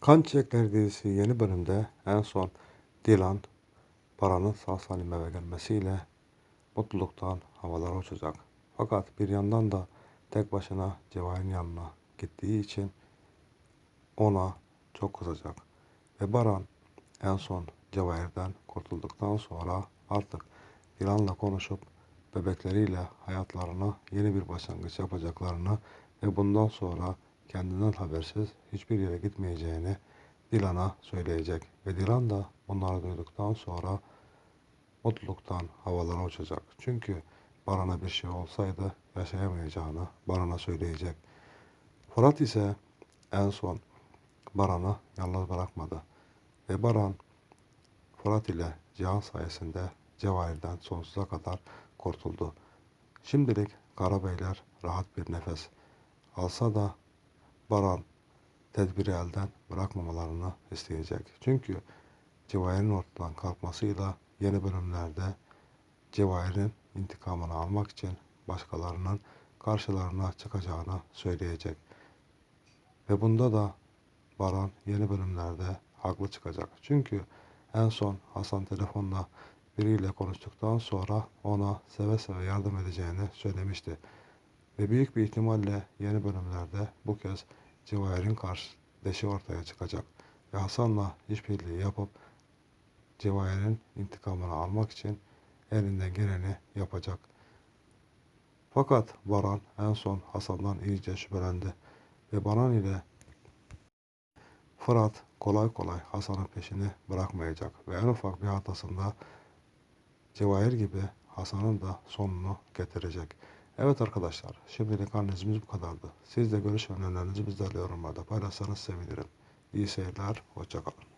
Kan Çiçekleri dizisi yeni bölümde en son Dilan, Baran'ın sağ salim eve gelmesiyle mutluluktan havalara uçacak. Fakat bir yandan da tek başına Cevahir'in yanına gittiği için ona çok kızacak. Ve Baran en son Cevahir'den kurtulduktan sonra artık Dilan'la konuşup bebekleriyle hayatlarına yeni bir başlangıç yapacaklarını ve bundan sonra kendinden habersiz hiçbir yere gitmeyeceğini Dilan'a söyleyecek. Ve Dilan da bunları duyduktan sonra mutluluktan havalara uçacak. Çünkü Baran'a bir şey olsaydı yaşayamayacağını Baran'a söyleyecek. Fırat ise en son Baran'ı yalnız bırakmadı. Ve Baran Fırat ile Cihan sayesinde Cevahir'den sonsuza kadar kurtuldu. Şimdilik Karabeyler rahat bir nefes alsa da Baran tedbiri elden bırakmamalarını isteyecek. Çünkü Cevahir'in ortadan kalkmasıyla yeni bölümlerde Cevahir'in intikamını almak için başkalarının karşılarına çıkacağını söyleyecek. Ve bunda da Baran yeni bölümlerde haklı çıkacak. Çünkü en son Hasan telefonla biriyle konuştuktan sonra ona seve seve yardım edeceğini söylemişti. Ve büyük bir ihtimalle yeni bölümlerde bu kez Cevahir'in kardeşi ortaya çıkacak. Ve Hasan'la işbirliği yapıp Cevahir'in intikamını almak için elinden geleni yapacak. Fakat Baran en son Hasan'dan iyice şüphelendi. Ve Baran ile Fırat kolay kolay Hasan'ın peşini bırakmayacak. Ve en ufak bir hatasında Cevahir gibi Hasan'ın da sonunu getirecek. Evet arkadaşlar şimdilik analizimiz bu kadardı. Siz de görüş ve önerilerinizi bizlerle yorumlarda paylaşsanız sevinirim. İyi seyirler, hoşçakalın.